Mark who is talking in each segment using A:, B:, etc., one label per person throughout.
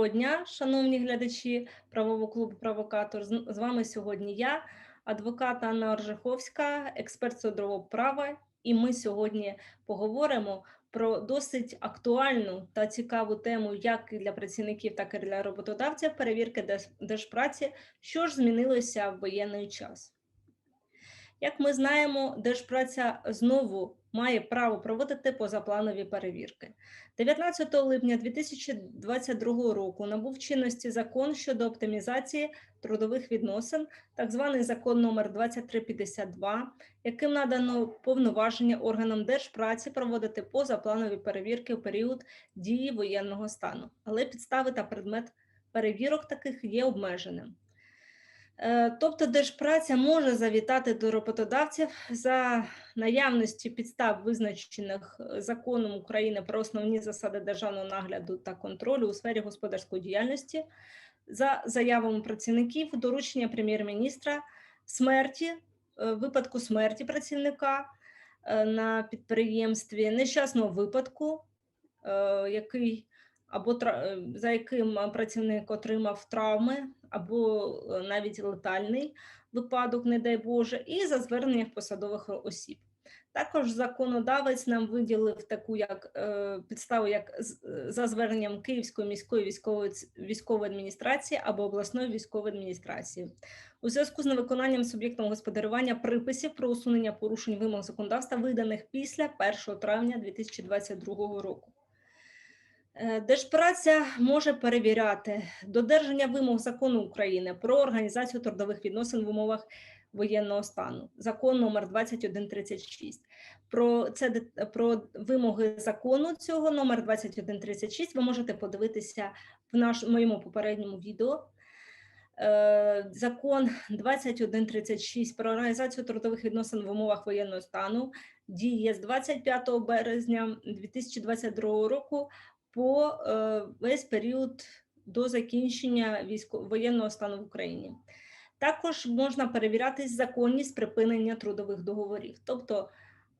A: Доброго дня, шановні глядачі правового клубу Провокатор. З вами сьогодні я, адвокат Анна Оржиховська, експерт судового права. І ми сьогодні поговоримо про досить актуальну та цікаву тему, як для працівників, так і для роботодавців перевірки держ- держпраці, що ж змінилося в воєнний час. Як ми знаємо, Держпраця знову має право проводити позапланові перевірки. 19 липня 2022 року набув чинності закон щодо оптимізації трудових відносин, так званий закон номер 2352, яким надано повноваження органам держпраці проводити позапланові перевірки у період дії воєнного стану, але підстави та предмет перевірок таких є обмеженим. Е, Тобто держпраця може завітати до роботодавців за наявності підстав, визначених е, законом України про основні засади державного нагляду та контролю у сфері господарської діяльності, за заявами працівників, доручення прем'єр-міністра, смерті, е, випадку смерті працівника на підприємстві, нещасного випадку, який або е, за яким працівник отримав травми, або е, навіть летальний випадок, не дай Боже, і за зверненням посадових осіб. Також законодавець нам виділив таку як е, підставу, як за зверненням Київської міської військової військової адміністрації або обласної військової адміністрації у зв'язку з невиконанням суб'єктом господарювання приписів про усунення порушень вимог законодавства, виданих після 1 травня 2022 року. Е, Держпраця може перевіряти додержання вимог закону України про організацію трудових відносин в умовах воєнного стану, закон номер 2136. Про це про вимоги закону цього номер 2136 ви можете подивитися в наш моєму попередньому відео. Е, Закон 2136 про організацію трудових відносин в умовах воєнного стану діє з 25 березня 2022 року по е, весь період до закінчення воєнного стану в Україні. Також можна перевіряти законність припинення трудових договорів, тобто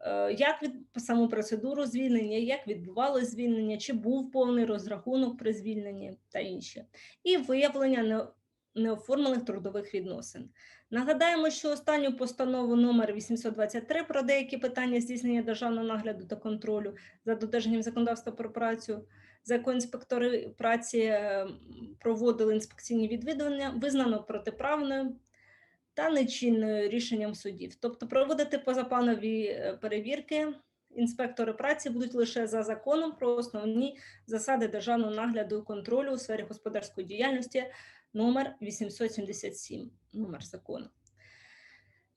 A: е, як від саму процедуру звільнення, як відбувалося звільнення, чи був повний розрахунок при звільненні та інші, і виявлення неоформлених трудових відносин. Нагадаємо, що останню постанову номер 823 про деякі питання здійснення державного нагляду та контролю за додержанням законодавства про працю, за яку інспектори праці е, проводили інспекційні відвідування, визнано протиправною та нечинною рішенням судів. Тобто проводити позапланові е, перевірки інспектори праці будуть лише за законом про основні засади державного нагляду і контролю у сфері господарської діяльності номер 877, номер закону.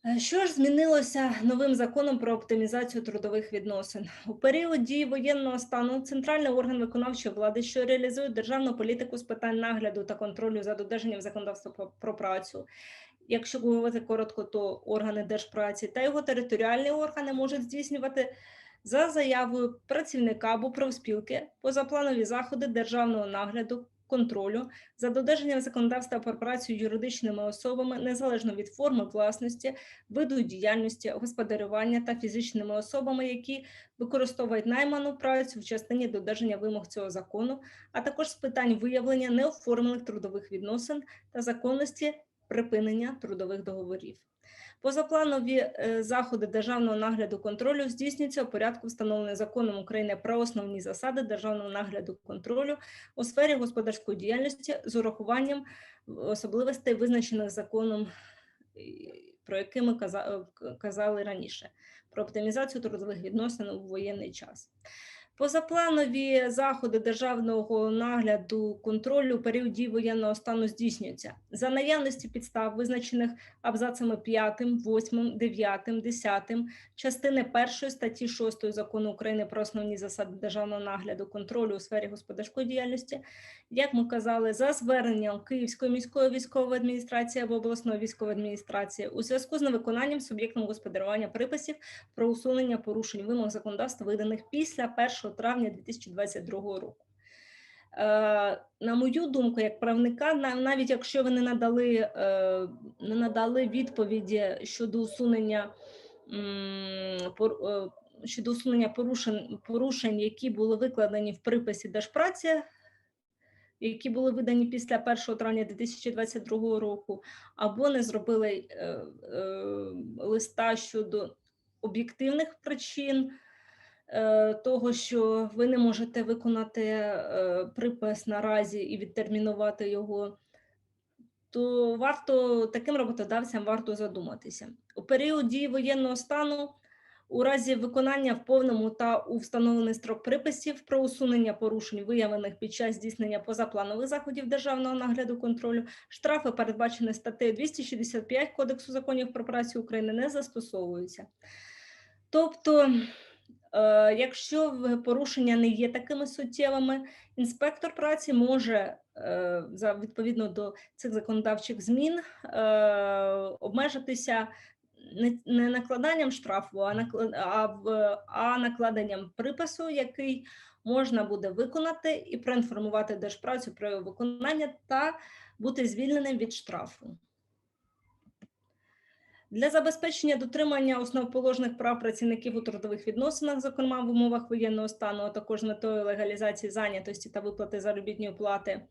A: Е, Що ж змінилося новим законом про оптимізацію трудових відносин? У період дії воєнного стану центральний орган виконавчої влади, що реалізує державну політику з питань нагляду та контролю за додержанням законодавства про- про працю. Якщо говорити коротко, то органи держпраці та його територіальні органи можуть здійснювати за заявою працівника або профспілки позапланові заходи державного нагляду, контролю за додержанням законодавства про працю юридичними особами незалежно від форми власності, виду діяльності, господарювання та фізичними особами, які використовують найману працю в частині додержання вимог цього закону, а також з питань виявлення неоформлених трудових відносин та законності припинення трудових договорів. Позапланові е, заходи державного нагляду контролю здійснюються у порядку, встановленого законом України про основні засади державного нагляду контролю у сфері господарської діяльності з урахуванням особливостей, визначених законом, про які ми е, казали раніше, про оптимізацію трудових відносин у воєнний час. Позапланові заходи державного нагляду контролю у період дії воєнного стану здійснюються. За наявності підстав, визначених абзацами 5, 8, 9, 10 частини 1 статті 6 закону України про основні засади державного нагляду контролю у сфері господарської діяльності, як ми казали, за зверненням Київської міської військової адміністрації або обласної військової адміністрації у зв'язку з невиконанням суб'єктом господарювання приписів про усунення порушень вимог законодавства, виданих після 1 травня 2022 року. Е, На мою думку, як правника, на- навіть якщо ви не надали, е, не надали відповіді щодо усунення е, щодо усунення порушень, порушень, які були викладені в приписі Держпраці, які були видані після 1 травня 2022 року, або не зробили листа щодо об'єктивних причин того, що ви не можете виконати е, припис наразі і відтермінувати його, то варто таким роботодавцям варто задуматися. У період дії воєнного стану у разі виконання в повному та у встановлений строк приписів про усунення порушень, виявлених під час здійснення позапланових заходів державного нагляду контролю, штрафи, передбачені статтею 265 Кодексу законів про працю України, не застосовуються. Тобто, е, якщо порушення не є такими суттєвими, інспектор праці може е, за відповідно до цих законодавчих змін е, обмежитися не, накладанням штрафу, а, накла- а накладенням припису, який можна буде виконати і проінформувати держпрацю про виконання та бути звільненим від штрафу. Для забезпечення дотримання основоположних прав працівників у трудових відносинах, зокрема в умовах воєнного стану, а також метою легалізації зайнятості та виплати заробітної плати,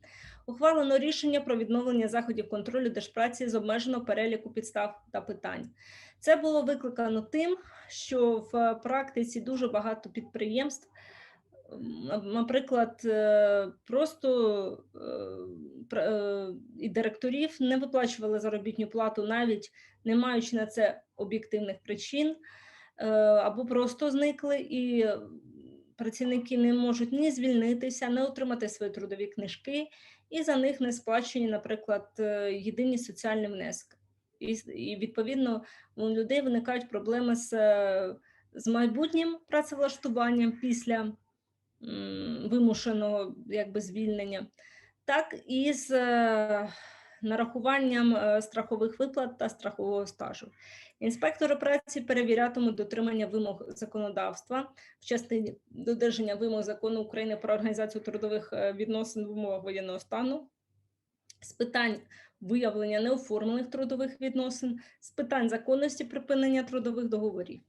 A: ухвалено рішення про відновлення заходів контролю держпраці з обмеженого переліку підстав та питань. Це було викликано тим, що в практиці дуже багато підприємств наприклад, е, просто е, і директорів не виплачували заробітну плату, навіть не маючи на це об'єктивних причин, е, або просто зникли, і працівники не можуть ні звільнитися, не отримати свої трудові книжки, і за них не сплачені, наприклад, е, єдині соціальні внески. І, відповідно у людей виникають проблеми з, е, з майбутнім працевлаштуванням після вимушеного якби звільнення, так і з е, нарахуванням е, страхових виплат та страхового стажу. Інспектори праці перевірятимуть дотримання вимог законодавства в частині додержання вимог закону України про організацію трудових е, відносин в умовах воєнного стану, з питань виявлення неоформлених трудових відносин, з питань законності припинення трудових договорів.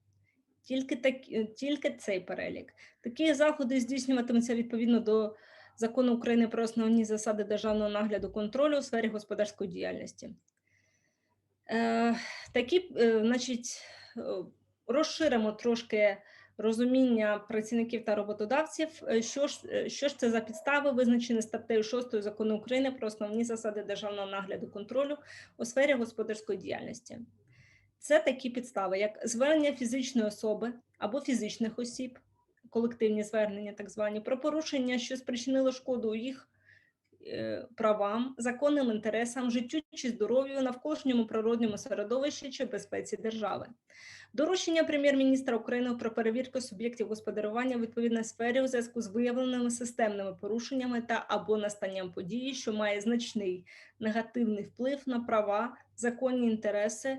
A: Тільки, так, тільки цей перелік. Такі заходи здійснюватимуться відповідно до закону України про основні засади державного нагляду контролю у сфері господарської діяльності. Е, такі, е, значить, е, розширимо трошки розуміння працівників та роботодавців. Е, Що ж, е, що ж це за підстави, визначені статтею 6 закону України про основні засади державного нагляду контролю у сфері господарської діяльності? Це такі підстави, як звернення фізичної особи або фізичних осіб, колективні звернення, так звані, про порушення, що спричинило шкоду їх е, правам, законним інтересам, життю чи здоров'ю, навколишньому природньому середовищі чи безпеці держави. Доручення прем'єр-міністра України про перевірку суб'єктів господарювання у відповідній сфері у зв'язку з виявленими системними порушеннями та або настанням події, що має значний негативний вплив на права, законні інтереси,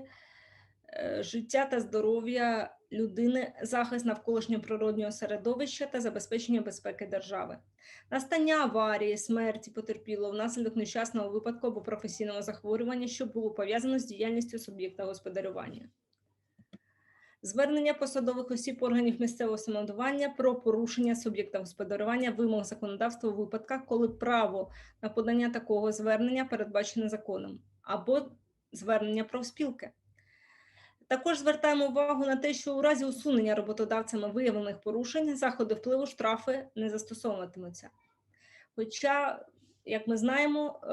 A: е, життя та здоров'я людини, захист навколишнього природнього середовища та забезпечення безпеки держави. Настання аварії, смерті потерпілого внаслідок нещасного випадку або професійного захворювання, що було пов'язано з діяльністю суб'єкта господарювання. Звернення посадових осіб органів місцевого самоврядування про порушення суб'єкта господарювання вимог законодавства у випадках, коли право на подання такого звернення передбачене законом, або звернення профспілки. Також звертаємо увагу на те, що у разі усунення роботодавцями виявлених порушень заходи впливу штрафи не застосовуватимуться. Хоча, як ми знаємо, е,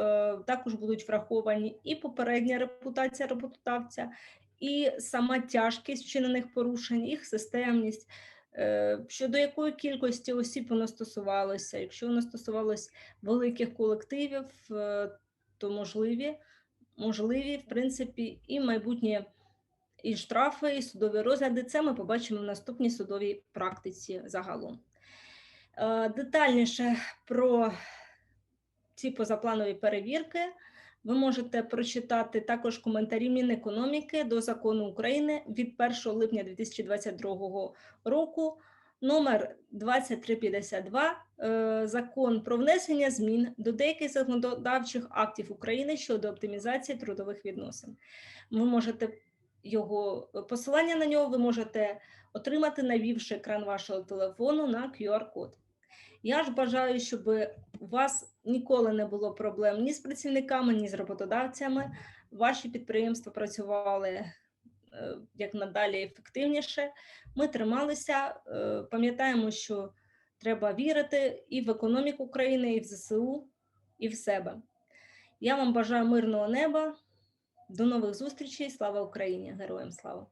A: також будуть враховані і попередня репутація роботодавця, і сама тяжкість вчинених порушень, їх системність, е, щодо якої кількості осіб воно стосувалося. Якщо воно стосувалось великих колективів, е, то можливі, можливі, в принципі, і майбутнє і штрафи, і судові розгляди. Це ми побачимо в наступній судовій практиці загалом. Е, Детальніше про ці позапланові перевірки ви можете прочитати також коментарі Мінекономіки до закону України від 1 липня 2022 року, номер 2352, е, закон про внесення змін до деяких законодавчих актів України щодо оптимізації трудових відносин. Ви можете його посилання на нього ви можете отримати, навівши екран вашого телефону на QR-код. Я ж бажаю, щоб у вас ніколи не було проблем ні з працівниками, ні з роботодавцями. Ваші підприємства працювали е, як надалі ефективніше. Ми трималися, е, пам'ятаємо, що треба вірити і в економіку країни, і в ЗСУ, і в себе. Я вам бажаю мирного неба. До нових зустрічей. Слава Україні! Героям слава!